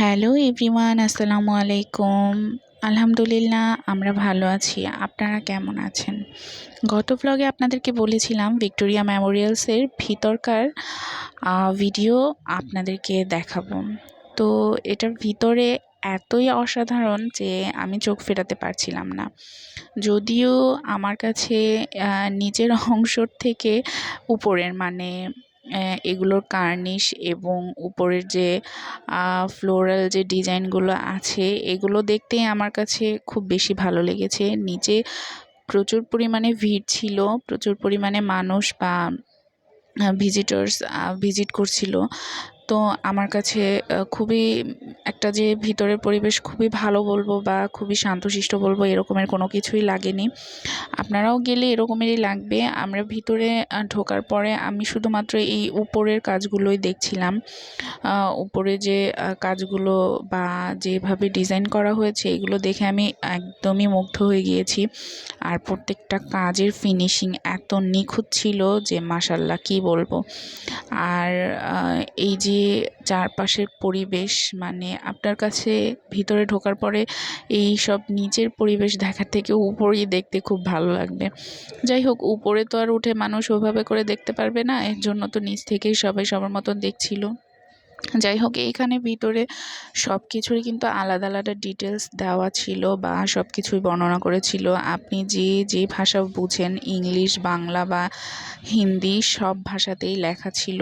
Hello everyone, আসসালামু আলাইকুম। আলহামদুলিল্লাহ, আমরা ভালো আছি। আপনারা কেমন আছেন? গত ব্লগে আপনাদেরকে বলেছিলাম ভিক্টোরিয়া মেমোরিয়ালসের ভিতরকার ভিডিও আপনাদেরকে দেখাবো। তো এটার ভিতরে এতই অসাধারণ যে আমি চোখ ফেরাতে পারছিলাম না। যদিও আমার কাছে নিজের অংশর থেকে উপরের মানে এগুলোর কার্নিশ এবং উপরের যে ফ্লোরাল যে ডিজাইনগুলো আছে, এগুলো দেখতেই আমার কাছে খুব বেশি ভালো লেগেছে। নিচে প্রচুর পরিমাণে ভিড় ছিল, প্রচুর পরিমাণে মানুষ বা ভিজিটার্স ভিজিট করছিল। তো আমার কাছে খুবই একটা যে ভিতরের পরিবেশ খুবই ভালো বলব বা খুবই শান্তশিষ্ট বলব এরকমের কোনো কিছুই লাগেনি। আপনারাও গেলে এরকমেরই লাগবে। আমরা ভিতরে ঢোকার পরে আমি শুধুমাত্র এই উপরের কাজগুলোই দেখছিলাম। উপরে যে কাজগুলো বা যেভাবে ডিজাইন করা হয়েছে এগুলো দেখে আমি একদমই মুগ্ধ হয়ে গিয়েছি। আর প্রত্যেকটা কাজের ফিনিশিং এত নিখুঁত ছিল যে মাসাল্লাহ কি বলব। আর এই যে চারপাশের পরিবেশ মানে আপনার কাছে ভিতরে ঢোকার পরে এই সব নিচের পরিবেশ দেখার থেকে উপরেই দেখতে খুব ভালো লাগবে। যাই হোক, উপরে তো আর উঠে মানুষ ওভাবে করে দেখতে পারবে না, এর জন্য তো নিচ থেকেই সবাই সবার মতন দেখছিল। যাই হোক এইখানে ভিতরে সব কিছুরই কিন্তু আলাদা আলাদা ডিটেলস দেওয়া ছিল বা সব কিছুই বর্ণনা করেছিল আপনি যে যে ভাষা বুঝেন, ইংলিশ, বাংলা বা হিন্দি সব ভাষাতেই লেখা ছিল।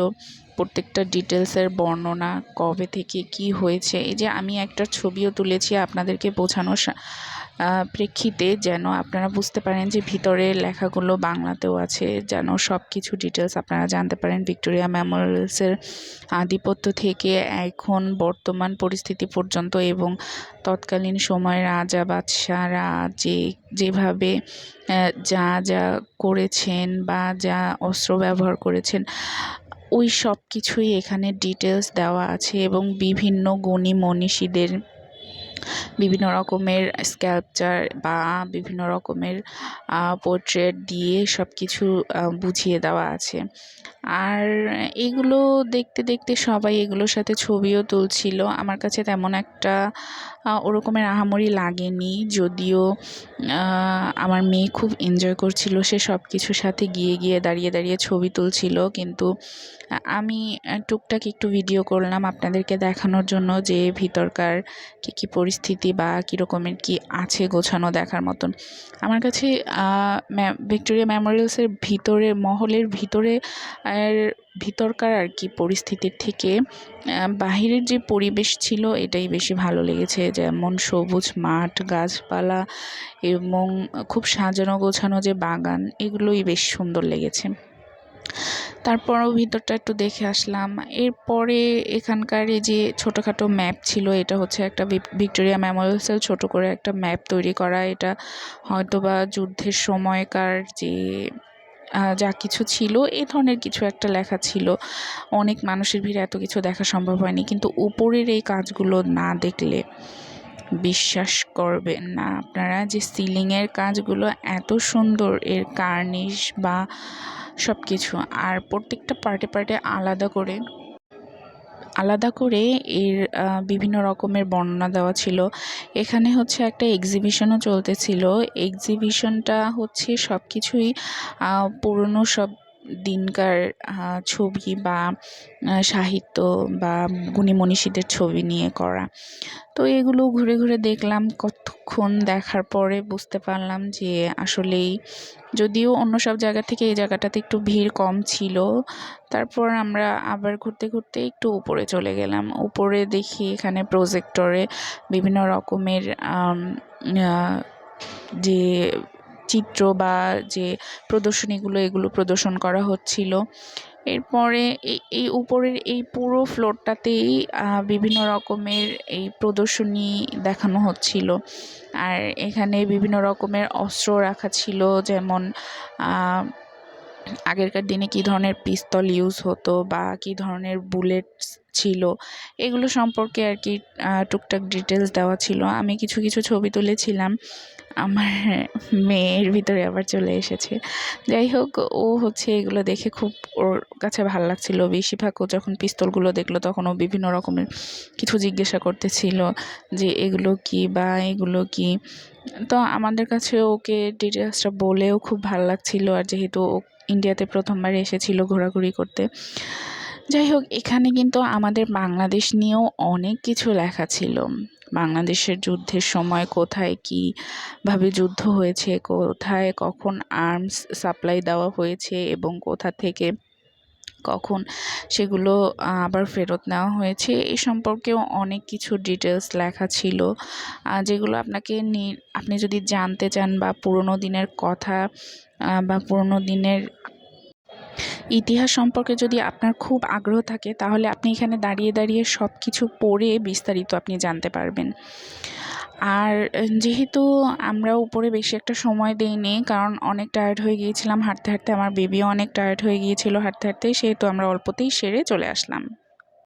প্রত্যেকটা ডিটেলসের বর্ণনা কবে থেকে কি হয়েছে, এই যে আমি একটা ছবিও তুলেছি আপনাদেরকে বোঝানোর প্রেক্ষিতে যেন আপনারা বুঝতে পারেন যে ভিতরে লেখাগুলো বাংলাতেও আছে, যেন সব কিছু ডিটেলস আপনারা জানতে পারেন। ভিক্টোরিয়া মেমোরিয়ালসের আধিপত্য থেকে এখন বর্তমান পরিস্থিতি পর্যন্ত এবং তৎকালীন সময়ে রাজা বাদশারা যে, যেভাবে যা যা করেছেন বা যা অস্ত্র ব্যবহার করেছেন, ওই সব কিছুই এখানে ডিটেলস দেওয়া আছে এবং বিভিন্ন গুণী মনীষীদের বিভিন্ন রকমের স্ক্যাল্পচার বা বিভিন্ন রকমের পোর্ট্রেট দিয়ে সব কিছু বুঝিয়ে দেওয়া আছে। আর এগুলো দেখতে দেখতে সবাই এগুলোর সাথে ছবিও তুলছিল। আমার কাছে তেমন একটা ওরকমের আহামরি লাগেনি। যদিও আমার মেয়ে খুব এনজয় করছিল, সে সব কিছুর সাথে গিয়ে গিয়ে দাঁড়িয়ে দাঁড়িয়ে ছবি তুলছিল। কিন্তু আমি টুকটাক একটু ভিডিও করলাম আপনাদেরকে দেখানোর জন্য যে ভিতরকার কী কী পরিস্থিতি বা কীরকমের কী আছে গোছানো দেখার মতন। আমার কাছে ভিক্টোরিয়া মেমোরিয়ালসের ভিতরে, মহলের ভিতরে ভিতরকার আর কি পরিস্থিতির থেকে বাহিরের যে পরিবেশ ছিল এটাই বেশি ভালো লেগেছে। যেমন সবুজ মাঠ, গাছপালা এবং খুব সাজানো গোছানো যে বাগান, এগুলোই বেশ সুন্দর লেগেছে। তারপরও ভিতরটা একটু দেখে আসলাম। এরপরে এখানকার এই যে ছোটোখাটো ম্যাপ ছিল, এটা হচ্ছে একটা ভিক্টোরিয়া মেমোরিয়ালসের ছোট করে একটা ম্যাপ তৈরি করা। এটা হয়তোবা যুদ্ধের সময়কার যে যা কিছু ছিল এই ধরনের কিছু একটা লেখা ছিল। অনেক মানুষের ভিড়ে এত কিছু দেখা সম্ভব হয়নি, কিন্তু উপরের এই কাজগুলো না দেখলে বিশ্বাস করবেন না আপনারা যে সিলিংয়ের কাজগুলো এত সুন্দর, এর কার্নিশ বা সব কিছু আর প্রত্যেকটা পার্টে পার্টে আলাদা করে আলাদা করে এর বিভিন্ন রকমের বর্ণনা দেওয়া ছিল। এখানে হচ্ছে একটা এক্সিবিশনও চলতেছিল। এক্সিবিশনটা হচ্ছে সব কিছুই পুরনো সব দিনকার ছবি বা সাহিত্য বা গুণী মনীষীদের ছবি নিয়ে করা। তো এগুলো ঘুরে ঘুরে দেখলাম। কতক্ষণ দেখার পরে বুঝতে পারলাম যে আসলেই যদিও অন্য সব জায়গা থেকে এই জায়গাটাতে একটু ভিড় কম ছিল। তারপর আমরা আবার ঘুরতে ঘুরতে একটু উপরে চলে গেলাম। উপরে দেখি এখানে প্রজেক্টরে বিভিন্ন রকমের যে চিত্র বা যে প্রদর্শনীগুলো, এগুলো প্রদর্শন করা হচ্ছিল। এরপরে এই এই উপরের এই পুরো ফ্লোরটাতেই বিভিন্ন রকমের এই প্রদর্শনী দেখানো হচ্ছিল। আর এখানে বিভিন্ন রকমের অস্ত্র রাখা ছিল, যেমন আগেরকার দিনে কী ধরনের পিস্তল ইউজ হতো বা কী ধরনের বুলেটস ছিল, এগুলো সম্পর্কে আর কি টুকটাক ডিটেলস দেওয়া ছিল। আমি কিছু কিছু ছবি তুলেছিলাম, আমার মেয়ের ভিতরে আবার চলে এসেছে। যাই হোক, ও হচ্ছে এগুলো দেখে খুব ওর কাছে ভালো লাগছিল। বেশিরভাগ ও যখন পিস্তলগুলো দেখল, তখন ও বিভিন্ন রকমের কিছু জিজ্ঞাসা করতেছিল যে এগুলো কি বা এগুলো কি। তো আমাদের কাছে ওকে ডিটেলসটা বলেও খুব ভালো লাগছিল আর যেহেতু ও ইন্ডিয়াতে প্রথমবার এসেছিল ঘোরাঘুরি করতে। যাই হোক, এখানে কিন্তু আমাদের বাংলাদেশ নিয়েও অনেক কিছু লেখা ছিল। বাংলাদেশের যুদ্ধের সময় কোথায় কী ভাবে যুদ্ধ হয়েছে, কোথায় কখন আর্মস সাপ্লাই দেওয়া হয়েছে এবং কোথা থেকে কখন সেগুলো আবার ফেরত নেওয়া হয়েছে। এই সম্পর্কেও অনেক কিছু ডিটেলস লেখা ছিল। যেগুলো আপনাকে আপনি যদি জানতে চান বা পুরনো দিনের কথা বা পুরোনো দিনের ইতিহাস সম্পর্কে যদি আপনার খুব আগ্রহ থাকে, তাহলে আপনি এখানে দাঁড়িয়ে দাঁড়িয়ে সব কিছু পড়ে বিস্তারিত আপনি জানতে পারবেন। আর যেহেতু আমরা উপরে বেশি একটা সময় দেইনি, কারণ অনেক টায়ার্ড হয়ে গিয়েছিলাম হাঁটতে হাঁটতে, আমার বেবিও অনেক টায়ার্ড হয়ে গিয়েছিল হাঁটতে হাঁটতে, সেহেতু আমরা অল্পতেই সেরে চলে আসলাম।